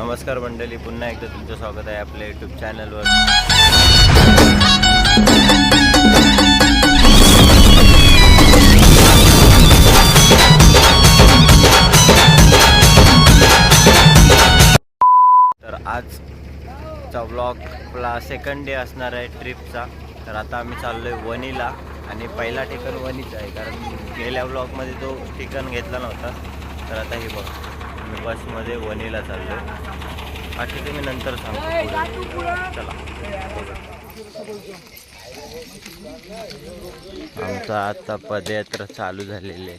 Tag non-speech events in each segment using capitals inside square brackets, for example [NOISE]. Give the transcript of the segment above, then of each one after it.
नमस्कार मंडळी पुन्हा एकदा तुमचं स्वागत आहे आपल्या यूट्यूब चॅनलवर तर आजचा ब्लॉगला सेकंड डे असणार आहे ट्रिपचा तर आता आम्ही चाललो आहे वनीला आणि पहिला ठिकाण वनीचा आहे कारण गेल्या ब्लॉगमध्ये तो ठिकाण घेतला नव्हता. तर आता हे बघ. मी बसमध्ये वणीला चाललो आहे बाकी नंतर सांगतो चला. आमचं आता पदयात्रा चालू झालेली आहे.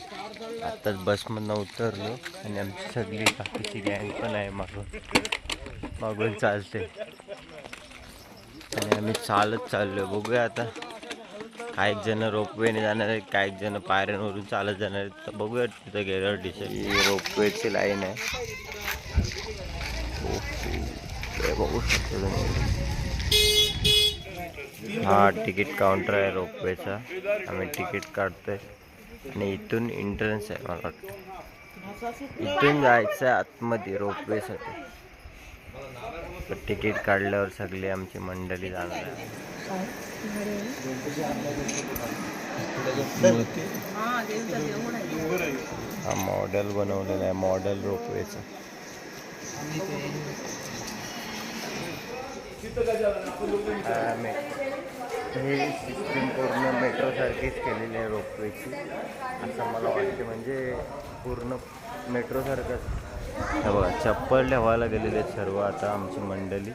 आत्ताच बसमधनं उतरलो आणि आमची सगळी बाकीची गँग पण आहे मागून. मागून चालते. आणि आम्ही चालत चाललो बघूया आता. काही जण रोपवेने जाणार आहेत काही जण पायऱ्यांवरून चालत जाणार आहेत तर बघूया तिथं गेल्यावर डिसाईड रोपवेची लाईन आहे. बघू शकतो हा तिकीट काउंटर आहे रोपवेचा. आम्ही तिकीट काढतोय. आणि इथून एंट्रन्स आहे मला वाटतं. इथून जायचं आहे आतमध्ये रोपवेसाठी. तर तिकीट काढल्यावर सगळी आमची मंडळी जाणार आहे. हा मॉडेल बनवलेला आहे मॉडेल रोपवेचा. हे सिस्टीम पूर्ण मेट्रोसारखीच केलेली आहे रोपवेची. असं मला वाटते म्हणजे पूर्ण मेट्रोसारखंच हे बघा चप्पल ठेवायला गेलेले आहेत सर्व आता आमची मंडळी.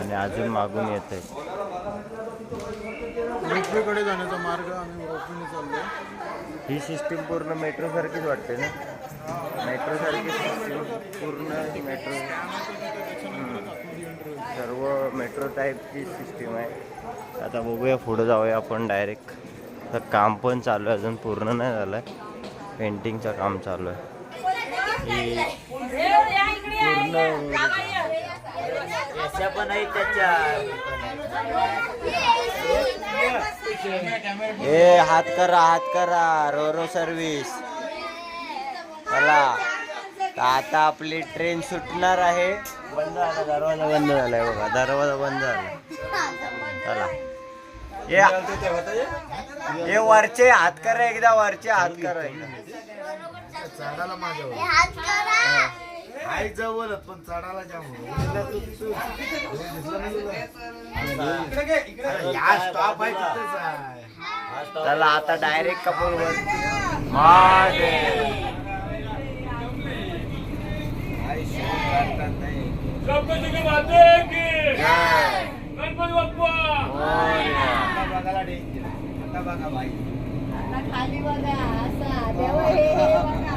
आणि अजून मागून येत रोपवेकडे जाण्याचा मार्ग आम्ही चाललो ही सिस्टीम पूर्ण मेट्रोसारखीच वाटते ना? मेट्रोसारखी सिस्टीम पूर्ण मेट्रो. सर्व मेट्रो टाईपची सिस्टीम आहे. आता बघूया पुढं जाऊया आपण डायरेक्ट तर काम पण चालू आहे अजून पूर्ण नाही झालं आहे पेंटिंगचं काम चालू आहे. ही अशा पण आहे त्याच्या हे हात करा हात करा रो रो सर्विस चला. आता आपली ट्रेन सुटणार आहे. बंद झाला दरवाजा बंद झालाय बघा दरवाजा बंद झाला. चला. ये ये वरचे हात करा एकदा वरचे हात करा एकदा. चढायला माझ्यावर हाय जवळच पण चढायला जाम या स्टॉप आहे तिथेच आहे. चला आता डायरेक्ट कपूर वर बघायला डेंजर आता बघा बाई. खाली बघा असा देवा हे हे बघा.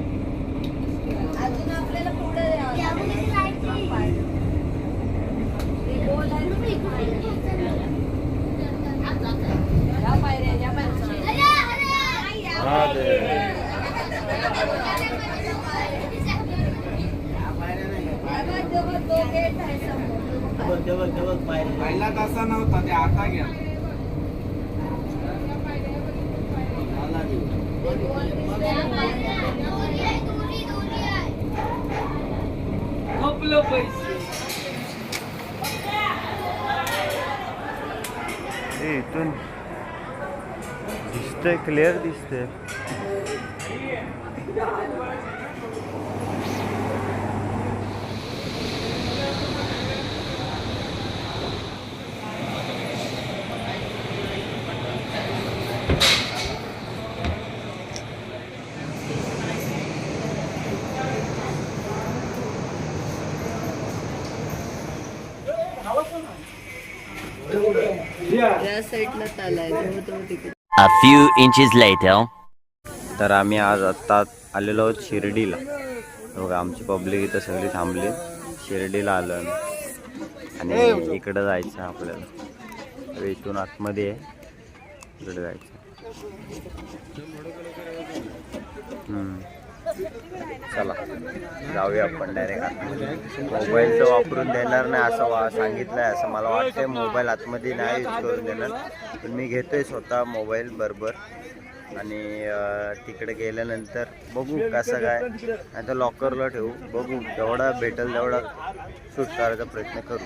पहिला तसा नव्हता ते आता घ्या. दिसतंय क्लिअर दिसतंय तिकडे. A few inches later. तर आम्ही आज आत्ता आलेलो आहोत शिर्डीला. बघा आमची पब्लिक इथं सगळी थांबली. शिर्डीला आलो आम्ही. आणि इकडं जायचं आपल्याला. तर इथून आतमध्ये आहे. इकडे जायचं. हम्म. चला जाऊया आपण डायरेक्ट मोबाईलचं वापरून देणार नाही असं वा सांगितलंय असं मला वाटतंय. मोबाईल आतमध्ये नाही यूज करून देणार. पण मी घेतोय स्वतः मोबाईल बरोबर. आणि तिकडे गेल्यानंतर बघू कसं काय. नाही तर लॉकरला ठेवू. बघू जेवढा भेटेल तेवढा शूट करायचा प्रयत्न करू.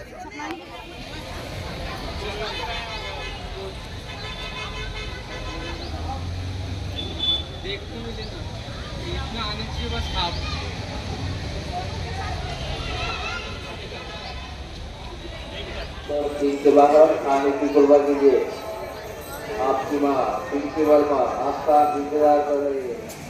तीन के बाहर खाने की कुर्बा कीजिए आपकी माँ पिंकी वर्मा आपका इंतजार कर रही है।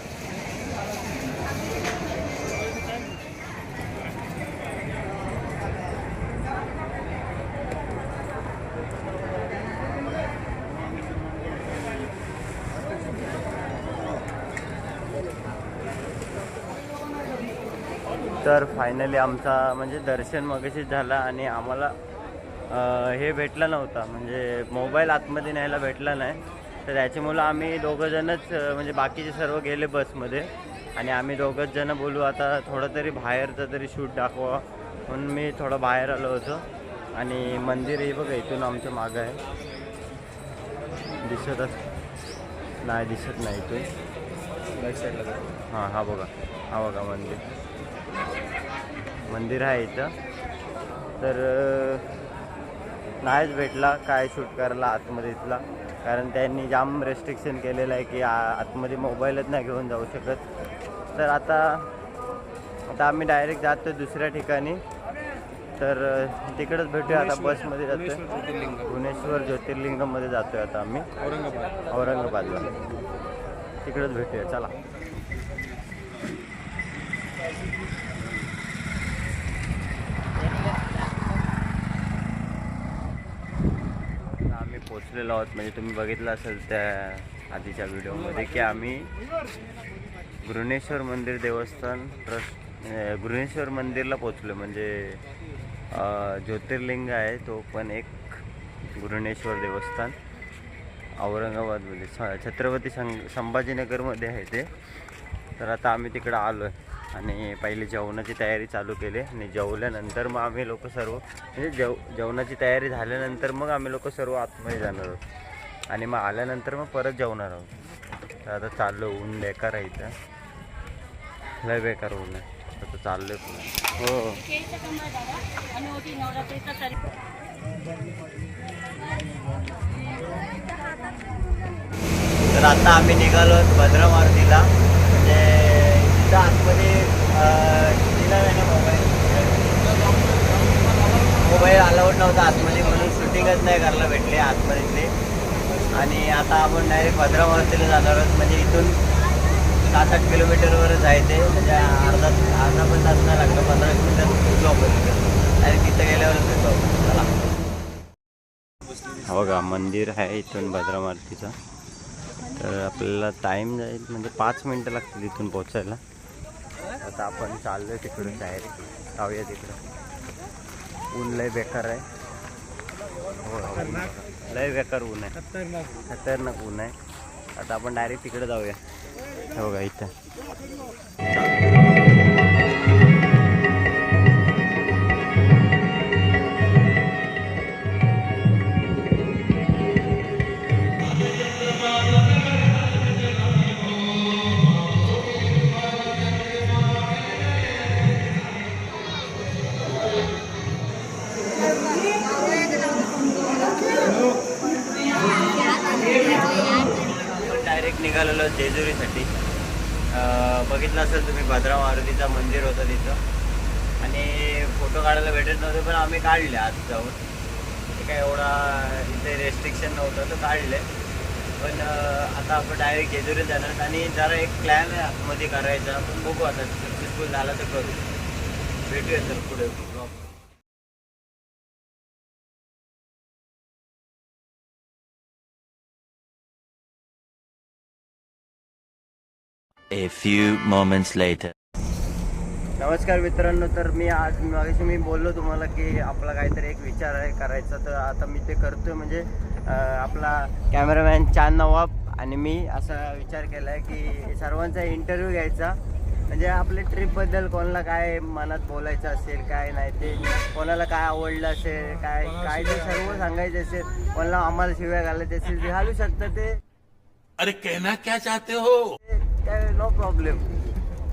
तर फायनली आमचा म्हणजे दर्शन मगाशीच झाला आणि आम्हाला हे भेटलं नव्हता. म्हणजे मोबाईल आतमध्ये न्यायला भेटला नाही. तर त्याच्यामुळं आम्ही दोघंजणच म्हणजे बाकीचे सर्व गेले बसमध्ये. आणि आम्ही दोघंच जण बोलू आता थोडं तरी बाहेरचं तरी शूट दाखवा. म्हणून मी थोडं बाहेर आलो होतो. आणि मंदिर हे बघा इथून आमच्या मागं आहे. दिसतच नाही दिसत नाही इथून. हां हा बघा. हा बघा मंदिर. मंदिर आहे इथं. तर नाहीच भेटला काय शूट करायला आतमध्ये इथला. कारण त्यांनी जाम रेस्ट्रिक्शन केलेलं आहे की आ- आतमध्ये मोबाईलच नाही घेऊन जाऊ शकत. तर आता आता आम्ही डायरेक्ट जातो दुसऱ्या ठिकाणी. तर तिकडंच भेटूया आता बसमध्ये जातोय. भुवनेश्वर ज्योतिर्लिंगमध्ये जातोय आता आम्ही. औरंगाबाद. औरंगाबादला. तिकडंच भेटूया चला आता आम्ही पोचलेलो आहोत. म्हणजे तुम्ही बघितलं असेल त्या आधीच्या व्हिडिओमध्ये की आम्ही गृहणेश्वर मंदिर देवस्थान ट्रस्ट गृहेश्वर मंदिरला पोचलो म्हणजे ज्योतिर्लिंग आहे तो पण एक गृहणेश्वर देवस्थान. औरंगाबादमध्ये स छत्रपती सं संभाजीनगरमध्ये आहे ते. तर आता आम्ही तिकडं आलो आहे आणि पहिले जेवणाची तयारी चालू केली आणि जेवल्यानंतर मग आम्ही लोक सर्व म्हणजे जेव जेवणाची तयारी झाल्यानंतर मग आम्ही लोक सर्व आतमध्ये जाणार आहोत. आणि मग आल्यानंतर मग परत जेवणार आहोत. तर आता चाललो ऊन बेकार आहे इथं. लय बेकार ऊन आहे. आता चाललोय हो. तर आता आम्ही निघालो आहोत भद्रा मारुतीला म्हणजे तिथं आतमध्ये दिला नाही ना मोबाईल मोबाईल अलाउड नव्हता आतमध्ये म्हणून शूटिंगच नाही करायला भेटले आतमध्येतले आणि आता आपण डायरेक्ट भद्रा जाणार आहोत. म्हणजे इथून सात आठ किलोमीटरवरच आहे ते म्हणजे अर्धा अर्धा पण तास नाही लागलं पंधरा वीस मिनिटात आपण डायरेक्ट तिथं गेल्यावरच येतो चला. हो का मंदिर आहे इथून भद्रा मारुतीचं तर आपल्याला टाईम जाईल म्हणजे पाच मिनटं लागतील इथून पोचायला आता आपण चाललोय तिकडून डायरेक्ट जाऊया तिकडं. ऊन लय बेकार आहे. हो, हो, लय बेकार ऊन आहे. खतरनाक ऊन आहे. आता आपण डायरेक्ट तिकडे जाऊया. हो का इथं. काढायला पण आम्ही काढले आत जाऊन ते काय एवढा इथे रेस्ट्रिक्शन नव्हतं तर काढले पण आता आपण डायरेक्ट जेजुरीत जाणार आणि जरा एक प्लॅन आहे आतमध्ये करायचा पण बघू आता सक्सेसफुल झाला तर करू भेटूया तर पुढे. A few moments later. नमस्कार मित्रांनो तर मी आज मागाशी मी बोललो तुम्हाला की आपला काहीतरी एक विचार आहे करायचा. तर आता मी ते करतोय म्हणजे आपला कॅमेरामॅन चांद नवाब आणि मी असा विचार केला आहे की सर्वांचा इंटरव्ह्यू घ्यायचा. म्हणजे आपल्या ट्रिपबद्दल कोणाला काय मनात बोलायचं असेल काय नाही ते कोणाला काय आवडलं असेल काय काय ते सर्व सांगायचं असेल कोणाला आम्हाला शिव्या घालायचे असेल ते घालू शकतं ते. अरे कहना क्या चाहते हो? नो प्रॉब्लेम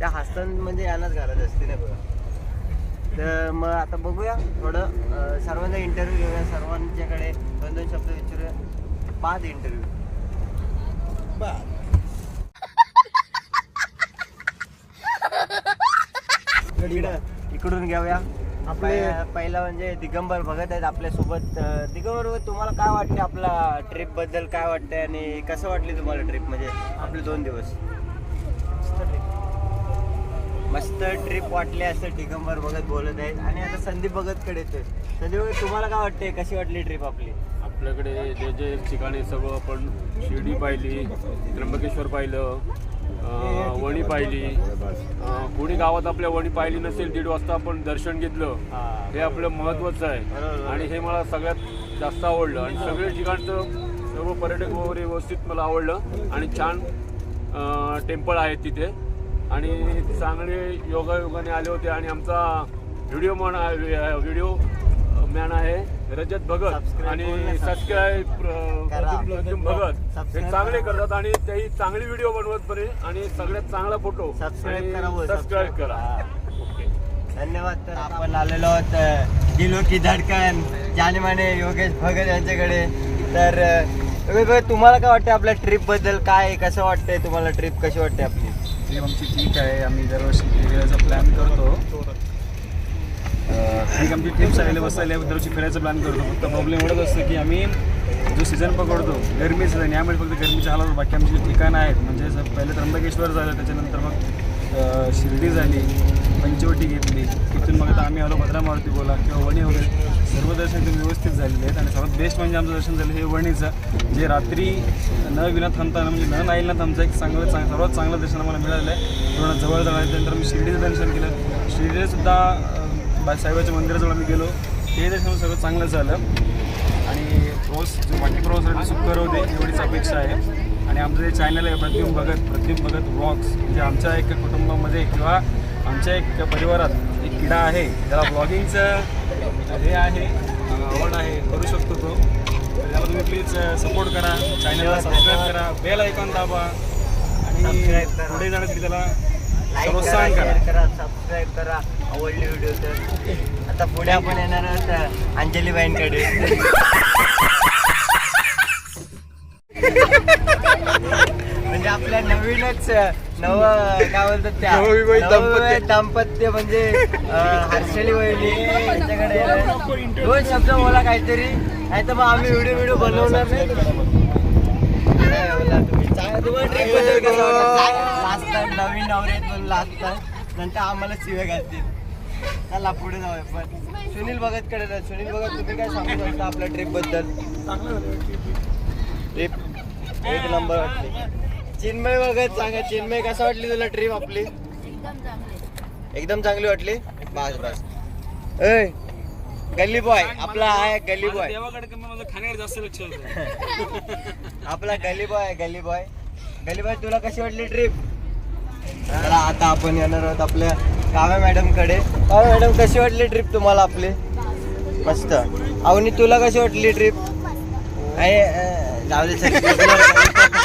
त्या हसताना म्हणजे यानंच घालत असते ना बघा. तर मग आता बघूया थोडं अं, सर्वांचा इंटरव्ह्यू घेऊया. सर्वांच्याकडे दोन दोन शब्द विचारूया. बाद इंटरव्ह्यू इकडं इकडून घेऊया. आपले पहिला म्हणजे दिगंबर भगत आहेत आपल्यासोबत. अं, दिगंबर तुम्हाला काय वाटते आपला ट्रिपबद्दल? काय वाटतंय? आणि कसं वाटली तुम्हाला ट्रिप म्हणजे आपले दोन दिवस? मस्त ट्रिप वाटली असं दिगंबर भगत बोलत आहेत. आणि आता संदीप भगतकडे येतोय. संदीप भगत तुम्हाला काय वाटते कशी वाटली ट्रिप आपली? आपल्याकडे जे जे ठिकाणी सगळं आपण शिर्डी पाहिली त्र्यंबकेश्वर पाहिलं वणी पाहिली कोणी गावात आपल्या वणी पाहिली नसेल दीड वाजता आपण दर्शन घेतलं हा, आपलं महत्त्वाचं आहे. आणि हे मला सगळ्यात जास्त आवडलं. आणि सगळे ठिकाणचं सर्व पर्यटक वगैरे व्यवस्थित मला आवडलं. आणि छान टेम्पल आहेत तिथे. आणि चांगले योगायोगाने आले होते आणि आमचा व्हिडिओ मॅन व्हिडिओ मॅन आहे रजत भगत. आणि सबस्क्राईब भगत. हे चांगले करा. करतात आणि तेही चांगली व्हिडिओ बनवत बरे आणि सगळ्यात चांगला फोटो. सबस्क्राईब करा. ओके धन्यवाद. तर आपण आलेलो आहोत दिलो की धडकन. जाने माने योगेश भगत यांच्याकडे. तर अ, योगेश भगत तुम्हाला काय वाटतं आपल्या ट्रिपबद्दल? काय कसं वाटतंय तुम्हाला ट्रिप कशी वाटते आपली? ट्रिप आमची ठीक आहे. आम्ही दरवर्षी फिरायचा प्लॅन करतो. ठीक आमची ट्रिप्स चाललेली बसायला आहे दरवर्षी फिरायचा प्लॅन करतो. फक्त प्रॉब्लेम एवढंच असतं की आम्ही जो सीझन पकडतो गरमी सीझन यामुळे फक्त गरमीचे हाल बाकी आमची जी ठिकाणं आहेत म्हणजे पहिले त्र्यंबकेश्वर झालं त्याच्यानंतर मग शिर्डी झाली पंचवटी घेतली. तिथून मग आता आम्ही आलो भद्रा मारुती बोला किंवा वणी वगैरे. सर्व दर्शन एकदम व्यवस्थित झालेले आहेत. आणि सर्वात बेस्ट म्हणजे आमचं दर्शन झालं हे वणीचं. जे रात्री न विना थांबताना म्हणजे न नाईला थांबचं एक चांगलं चांग सर्वात चांगलं दर्शन आम्हाला मिळालं आहे. पूर्ण जवळ जवळ आहे. त्यानंतर मी शिर्डीचं दर्शन केलं. शिर्डीला सुद्धा साईबाच्या मंदिराजवळ आम्ही गेलो. हे दर्शन सगळं चांगलं झालं. आणि प्रवास जो बाकी प्रवास आहे सुखकर होते एवढीच अपेक्षा आहे. आणि आमचं जे चॅनल आहे प्रतिम भगत प्रतिम भगत व्लॉग्स म्हणजे आमच्या एक कुटुंबामध्ये किंवा आमच्या एक परिवारात एक किडा आहे. त्याला ब्लॉगिंगचं हे आहे आवड आहे करू शकतो तो. त्याला तुम्ही प्लीज सपोर्ट करा चॅनलला सबस्क्राईब करा बेल ऐकून दाबा आणि. पुढे जाण्यासाठी त्याला प्रोत्साहन करा. सबस्क्राईब करा आवडली व्हिडिओ तर. आता पुढे आपण येणार आहोत अंजलीबाईंकडे [LAUGHS] म्हणजे आपल्या नवीनच नव काय बोलतात त्या नवविवाहित नवविवाहित दाम्पत्य म्हणजे अ, हर्षली वहिनी यांच्याकडे येणार आहे. दोन शब्द बोला काहीतरी नाही तर मग आम्ही व्हिडिओ व्हिडिओ बनवणार नाही काय बोलला तुम्ही? चांगलं- तुम्हाला trip बद्दल कसं वाटलं? चांगलं लाजतात, नवीन नवरे आहेत म्हणून लाजतात नंतर आम्हाला शिव्या घालतील चला पुढे जाऊया पण सुनील भगत कडे. सुनील भगत तुम्ही काय सांगू शकता आपल्या ट्रिपबद्दल ट्रिप एक नंबर वाटली चिन्मय भगत सांगा चिन्मय कसं वाटली तुला ट्रिप आपली? एकदम चांगली वाटली? बस बस. ए गल्ली बॉय आपला आहे गल्ली बॉय देवाकडे कमी माझं खाण्यावर जास्त लक्ष होतं. आपला गली बॉय आहे गली बॉय गली बॉय तुला कशी वाटली ट्रिप चला आता आपण येणार आहोत आपल्या काव्या मॅडमकडे. काव्या मॅडम कशी वाटली ट्रिप तुम्हाला आपली? मस्त. अवनी तुला कशी वाटली ट्रिप जाऊ दे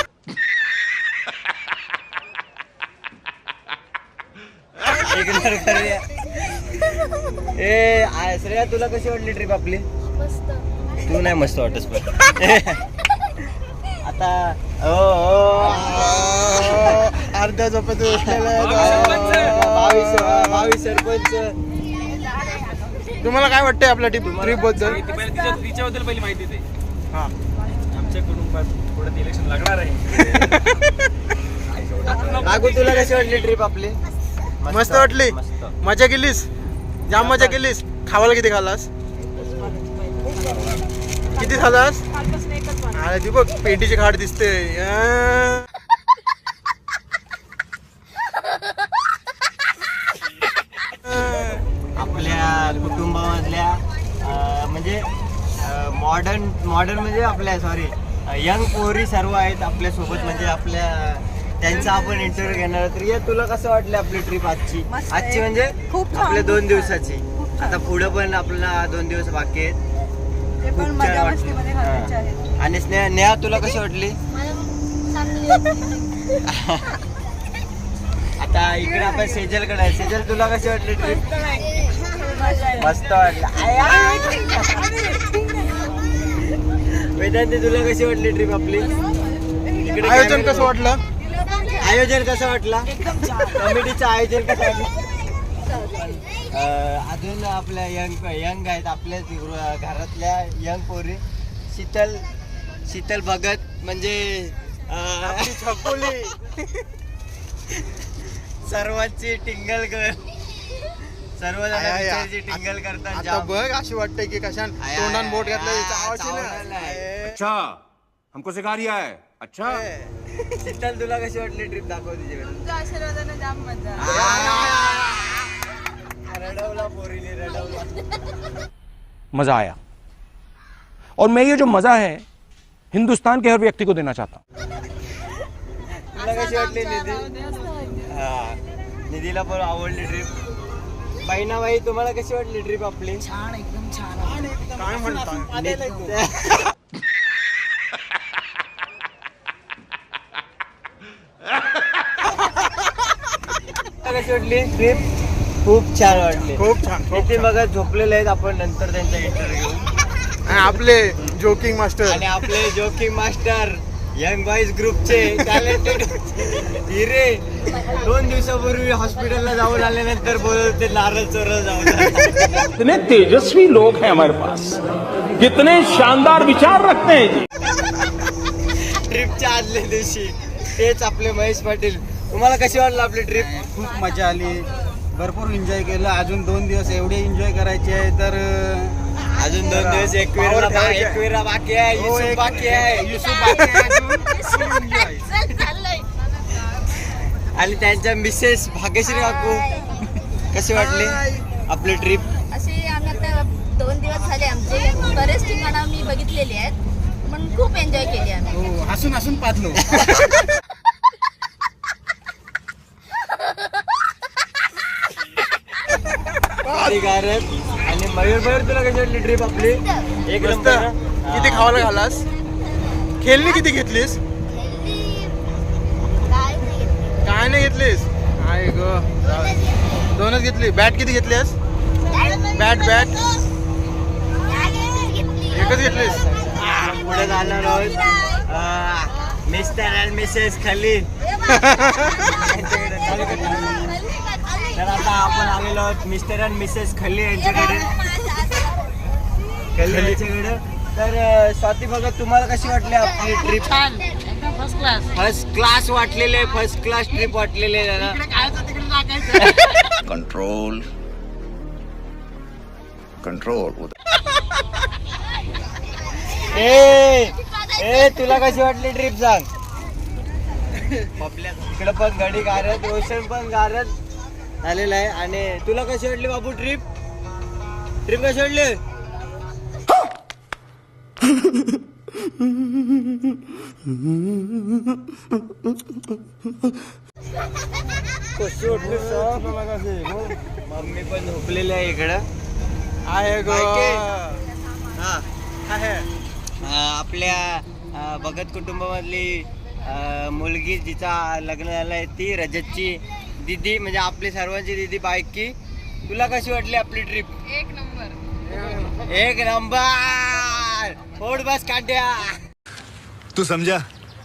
करूया ए आ- श्रेया तुला कशी वाटली ट्रिप आपली? तू नाही मस्त वाटस पण. [LAUGHS] आता ओ अर्ध्या झोपेत बावीस बावीस सरपंच तुम्हाला काय वाटतंय आपल्या ट्रिप ट्रिपबद्दल? तिच्याबद्दल पहिली माहिती दे. आमच्या कुटुंबात पुढे इलेक्शन लागणार आहे. [LAUGHS] काकू तुला कशी वाटली ट्रिप आपली? मस्त वाटली. मजा केलीस? जाम मजा केलीस? खावायला किती खालास किती खालास अरे ती बघ पेटीची खाट दिसते. आपल्या कुटुंबामधल्या म्हणजे मॉडर्न मॉडर्न म्हणजे आपल्या सॉरी यंग पोरी सर्व आहेत आपल्यासोबत म्हणजे आपल्या त्यांचा आपण इंटरव्ह्यू घेणार आहोत. रिया तुला कसं वाटलं आपली ट्रिप आजची? मस्त आहे. आजची म्हणजे खूप छान, आपल्या खूप दोन छान. दिवसाची खूप छान. आता पुढं पण आपल्याला दोन दिवस बाकी आहेत. ते खूप पण छान मजा वाटलं. मस्तीमध्ये घालवायचे हा. आहेत. आणि स्नेहा नेहा तुला कशी वाटली? [LAUGHS] आता इकडे आपण सेजलकडे आहे. सेजल तुला कशी वाटली ट्रिप मस्त वाटलं. वेदांती तुला कशी वाटली ट्रिप आपली? इकडे आयोजन camera कसं वाटलं? आयोजन कसं वाटलं? कमिटीचं आयोजन कसं वाटलं? अं, अजून आपल्या यंग यंग आहेत आपल्या घरातल्या यंग पोरी. शीतल शीतल भगत म्हणजे अं, सर्वांची टिंगल कर. सर्व जणांची टिंगल करतात. बघ अशी वाटतंय की कशान तोंडान बोट घातलं. आहे. अच्छा हमको सिखा रिया है. अच्छा। शीतल [LAUGHS] तुला कशी वाटली ट्रिप तुमच्या आशीर्वादाने जाम मज़ा. रडवला पोरीने रडवला. मज़ा आया। और मैं ये जो मज़ा है हिंदुस्तान के हर व्यक्ति को देना चाहता हूँ। हा निधीला पण आवडली ट्रिप बाई तुम्हाला कशी वाटली ट्रिप आपली? छान एकदम छान. काय म्हणता वाटली? ट्रिप खूप छान वाटली. खूप छान खूप इथे बघा झोपलेले आहेत आपण नंतर त्यांचा इंटरव्ह्यू आणि आपले जोकिंग मास्टर आणि आपले जोकिंग मास्टर यंग बॉईज ग्रुपचे टॅलेंटेड हिरे. दोन दिवसापूर्वी हॉस्पिटलला जाऊन आल्यानंतर बोलत होते नारळ चोरला जाऊन तेजस्वी लोग हैं हमारे पास। कितने शानदार विचार रखते हैं जी। ट्रिपच्या आदल्या दिवशी तेच आपले महेश पाटील. तुम्हाला कशी वाटलं आपली ट्रिप खूप मजा आली. भरपूर एन्जॉय केलं. अजून दोन दिवस एवढे एन्जॉय करायचे आहे तर अजून दोन दिवस एकविरा एकविरा बाकी आहे युसुफ बाकी आहे. युसुफ बाकी आहे अजून. [LAUGHS] आणि त्यांच्या मिसेस भाग्यश्री काकू कशी वाटली आपली ट्रिप असे आम्ही आता दोन दिवस झाले आमचे. बरेच ठिकाणं मी बघितलेली आहेत पण खूप एन्जॉय केली आम्ही. हो, हसून हसून पाहलो [LAUGHS] आणि मयूर मयूर तुला कशी वाटली ट्रिप आपली? एक मस्त. नंबर किती खावायला घालास? खेळणी किती घेतलीस? काय नाही घेतलीस? आय ग. दोनच घेतली. बॅट किती घेतलीस? Bat bat. एकच घेतलीस? पुढे जाणार आहोत. मिस्टर अँड मिसेस खली [LAUGHS] आता आपण आलेलो आहोत मिस्टर अँड मिसेस खली यांच्याकडे. खली यांच्याकडे. तर स्वाती भगत तुम्हाला कशी वाटली आपली trip first class first class वाटलेले फर्स्ट क्लास ट्रिप वाटलेले कंट्रोल कंट्रोल [LAUGHS] ए ए तुला कशी वाटली ट्रिप सांग. [LAUGHS] इकडे पण गडी गारत रोशन पण गारत आलेला आहे. आणि तुला कशी वाटली बाबू ट्रिप ट्रिप कशी वाटली? कशी वाटली? मम्मी पण झोपलेली आहे इकडं. आहे ग. हा. आपल्या भगत कुटुंबामधली मुलगी जिचा लग्न झालं आहे ती रजतची. दिदी म्हणजे आपली सर्वांची दिदी बायकी. तुला कशी वाटली आपली ट्रिप एक नंबर. एक नंबर. फोड बस काढ्या तू समझा?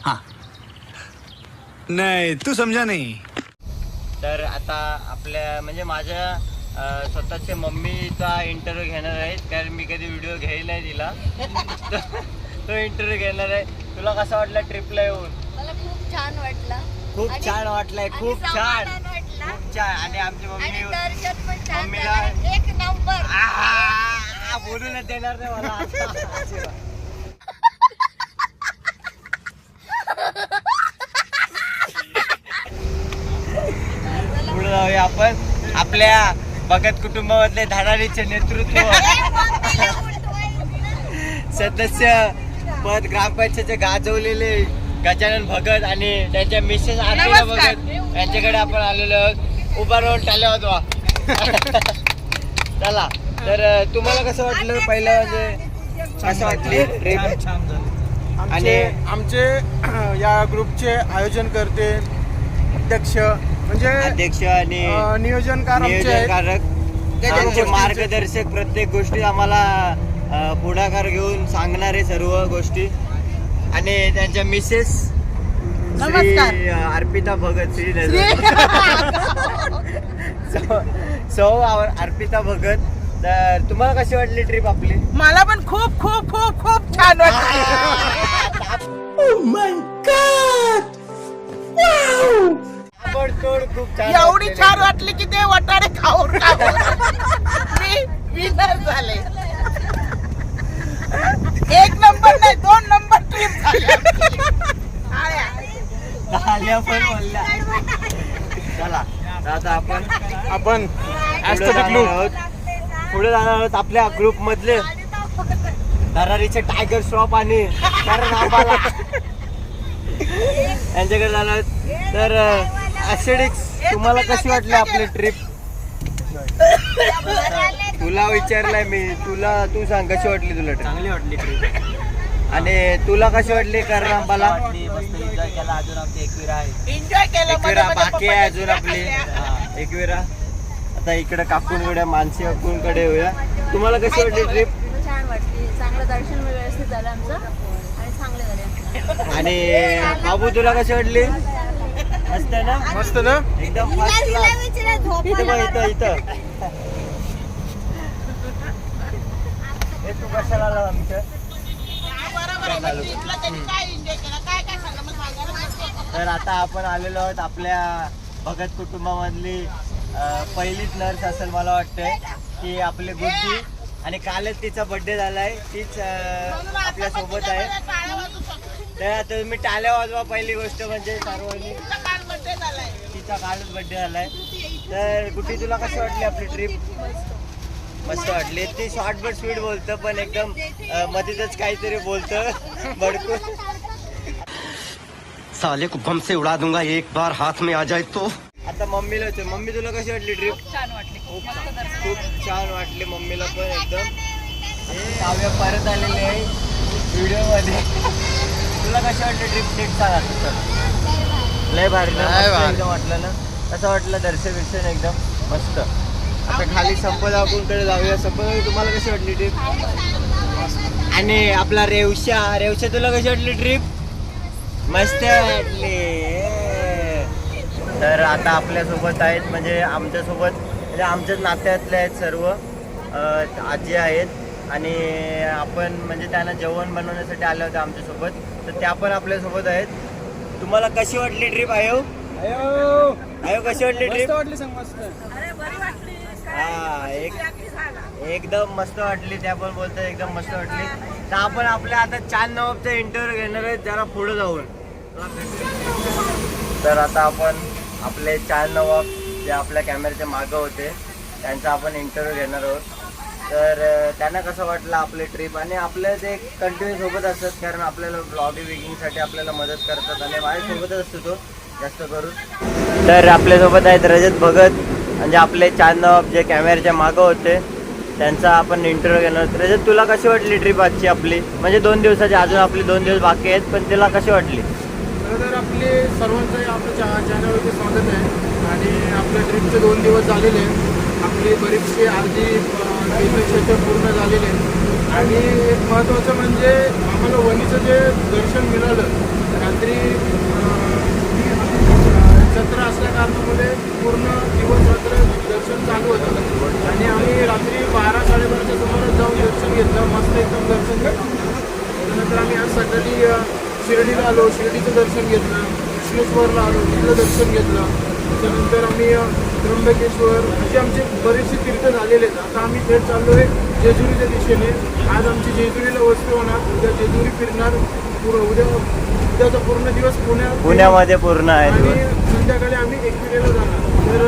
हाँ. नहीं तू समझा नहीं. तर आता आपल्या म्हणजे माझ्या स्वतःच्या मम्मीचा इंटरव्ह्यू घेणार आहे कारण मी कधी व्हिडिओ घेईल नाही दिला तो इंटरव्ह्यू घेणार आहे. तुला कसा वाटला ट्रिपला येऊन? मला खूप छान वाटलं. खूप छान वाटलंय खूप छान. छान. आणि आमची आणि मम्मी दर्शन पण छान मम्मीला- झालं. एक नंबर. आहा, बोलूनच देणार नाही मला. आता. पुढे जाऊया आपण आपल्या भगत कुटुंबामधले धडाडीचे नेतृत्व. [LAUGHS] सदस्य पद ग्रामपंचायतचे गाजवलेले गजानन भगत आणि त्यांच्या मिसेस आरतीला भगत यांच्याकडे आपण आलेलो आहोत. उभा राहून टाल्या होतो [LAUGHS] चला तर तुम्हाला कसं वाटलं पहिलं म्हणजे कसं वाटली? ट्रिप आमचे आमचे [CLEARS THROAT] या ग्रुपचे आयोजन करते अध्यक्ष म्हणजे अध्यक्ष आणि नियोजनकार नियोजनकारक. आमचे मार्गदर्शक प्रत्येक गोष्टी आम्हाला पुढाकार घेऊन सांगणारे सर्व गोष्टी. आणि त्यांच्या मिसेस अर्पिता भगत श्री [LAUGHS] [LAUGHS] सौ- अर्पिता भगत. तर तुम्हाला कशी वाटली ट्रिप आपली? मला पण खूप खूप खूप खूप छान वाटलं. छान एवढी. छान वाटली की ते वटाणे खाऊन खाऊन [LAUGHS] मी विनर झाले. एक नंबर नाही दोन नंबर ट्रिप आल्या पण बोलल्या. चला आता आपण आपण पुढे जाणार आहोत. पुढे जाणार आहोत आपल्या ग्रुप मधले. दरारीचे टायगर श्रॉफ आणि यांच्याकडे जाणार आहोत. तर ऍसिडिक्स तुम्हाला कशी वाटली आपली ट्रिप [LAUGHS] तुला विचारलंय मी. तुला तू सांग कशी वाटली तुला चांगली वाटली ट्रिप आणि तुला कशी वाटली करण आंबाला एन्जॉय केलं एकविरा मध्ये- मध्ये बाकी आहे अजून आपली. हा, एकविरा आता इकडे काकूंकडे मानसी काकूंकडे येऊया. तुम्हाला कशी वाटली ट्रिप छान वाटली. चांगलं दर्शन व्यवस्थित झालं आमचं. आणि चांगले झाले आणि बाबू तुला कशी वाटली? मस्त आहे ना? मस्त ना? एकदम फर्स्ट क्लास इथं इथं इथं हे तू कशाला आला आमच्या तर आता आपण आलेलो आहोत आपल्या भगत कुटुंबामधली अं, पहिलीच नर्स असेल मला वाटतंय की आपली गुड्डी आणि कालच तिचा बर्थडे झालाय तीच अं, आपल्यासोबत आहे. तर आता तुम्ही टाल्या वाजवा पहिली गोष्ट म्हणजे सर्वांनी. तिचा कालच बर्थडे झालाय. तर गुड्डी तुला कशी वाटली आपली ट्रिप मस्त वाटली. ती शॉर्ट बट स्पीड बोलतं पण एकदम मध्येच काहीतरी बोलतं. बडकून साले को बम से उड़ा दूंगा एक बार हाथ में आ जाए तो. आता मम्मीला विचार. मम्मी तुला कशी वाटली ट्रिप खूप खूप छान. वाटली मम्मीला पण एकदम. हे काव्य परत आलेले आहे. व्हिडिओमध्ये तुला कशी वाटली ट्रिप नीट सांग लय भारी वाटलं ना. कसं वाटलं दर्शन विर्शन एकदम? मस्त. आता खाली संपदा आपणकडे जाऊया. संपदा तुम्हाला कशी वाटली ट्रिप आणि आपला रेवशा रेवशा तुला कशी वाटली ट्रिप मस्त वाटली. तर आता आपल्यासोबत आहेत म्हणजे आमच्यासोबत म्हणजे आमच्याच नात्यातले आहेत सर्व. अं, आजी आहेत. आणि आपण म्हणजे त्यांना जेवण बनवण्यासाठी आले होते आमच्यासोबत. तर त्या पण आपल्यासोबत आहेत. तुम्हाला कशी वाटली ट्रिप आयो? आयो! कशी वाटली ट्रिप वाटली सांग मस्त. हा एक एकदम मस्त वाटली त्या पण बोलतात एकदम मस्त वाटली. तर आपण आपल्या आता चांद नवाबचा इंटरव्ह्यू घेणार आहेत जरा पुढे जाऊन. तर आता आपण आपले चांद नवाब जे आपल्या कॅमेऱ्याच्या मागं होते त्यांचा आपण इंटरव्ह्यू घेणार आहोत. तर त्यांना कसं वाटलं आपली ट्रिप आणि आपल्या ते कंटिन्यू सोबत असतात कारण आपल्याला ब्लॉगिंग विगिंगसाठी आपल्याला मदत करतात. आणि माझ्यासोबतच असतो तो जास्त करून. तर आपल्यासोबत आहेत रजत भगत म्हणजे आपले चांद जे कॅमेऱ्याच्या मागं होते त्यांचा आपण इंटरव्ह्यू घेणार त्याच्यात तुला कशी वाटली ट्रिप आजची आपली? म्हणजे दोन दिवसाची अजून आपली दोन दिवस बाकी आहेत पण तिला कशी वाटली? खरं तर आपले सर्वांचं आपल्या चा चॅनलवरती स्वागत आहे. आणि आपल्या ट्रिपचे दोन दिवस झालेले आहेत. आपली बरीचशी अर्धी क्षेत्र पूर्ण झालेले आहेत. आणि एक महत्त्वाचं म्हणजे आम्हाला वणीचं जे दर्शन मिळालं रात्री असल्या कारणामुळे पूर्ण दिवस रात्र दर्शन चालू होतं. आणि आम्ही रात्री बारा साडेबाराच्या सुमारास जाऊन दर्शन घेतलं. मस्त एकदम दर्शन घेतलं. त्यानंतर आम्ही आज सकाळी शिर्डीला आलो. शिर्डीचं दर्शन घेतलं. कृष्णेश्वरला आलो. तिथलं दर्शन घेतलं. त्याच्यानंतर आम्ही त्र्यंबकेश्वर असे आमचे बरेचसे तीर्थ झालेले आहेत. आता आम्ही थेट चाललो आहे जेजुरीच्या दिशेने. आज आमची जेजुरीला वस्ती होणार. उद्या जेजुरी फिरणार. पूर्ण उद्या उद्याचा पूर्ण दिवस पुण्यामध्ये पूर्ण आहे आणि संध्याकाळी आम्ही एकविरेला जाणार. तर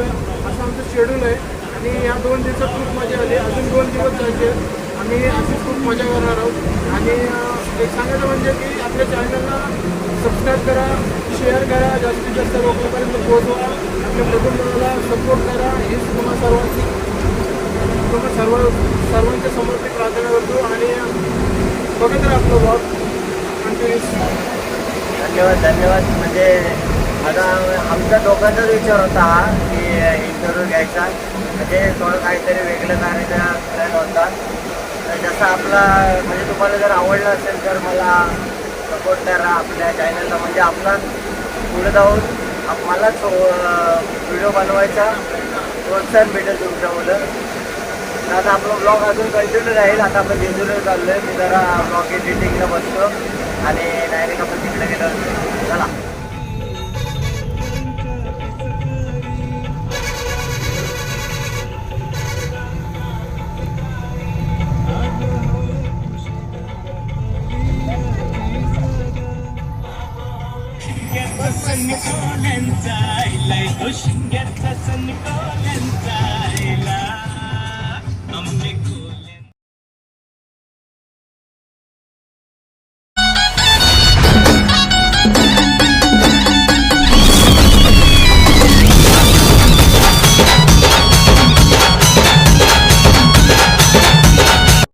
असं आमचं शेड्यूल आहे. आणि या दोन दिवसात खूप मजा आली. अजून दोन दिवस जायचे. आम्ही अशीच खूप मजा करणार आहोत. आणि एक सांगायचं म्हणजे की आपल्या चॅनलला सबस्क्राईब करा शेअर करा. जास्तीत जास्त लोकांपर्यंत पोहोचवा. आपल्या कुटुंबाला सपोर्ट करा. हीच तुम्हाला सर्वांची तुम्हाला सर्व सर्वांच्या समोर मी प्रार्थना करतो. आणि बघत राहा आपलं ब्लॉग कंटिन्यूस धन्यवाद धन्यवाद. म्हणजे आता आमच्या दोघांचाच विचार होता हा की इंटरव्ह्यू घ्यायचा. म्हणजे थोडं काहीतरी वेगळं करायचा प्लॅन होता. तर जसं आपला म्हणजे तुम्हाला जर आवडलं असेल तर मला सपोर्ट करा आपल्या चॅनलला म्हणजे आपला पुढे जाऊन आप- मलाच व्हिडिओ बनवायचा प्रोत्साहन भेटेल तुमच्यामुळं तर आता आपला ब्लॉग अजून कंटिन्यू राहील. आता आपण जेजुरीला चाललो आहे मी जरा ब्लॉग एडिटिंगला बसतो. आणि डायरेक्ट आपण तिकडे गेलो. चला. शिंग्याचा सण कोल्यांचा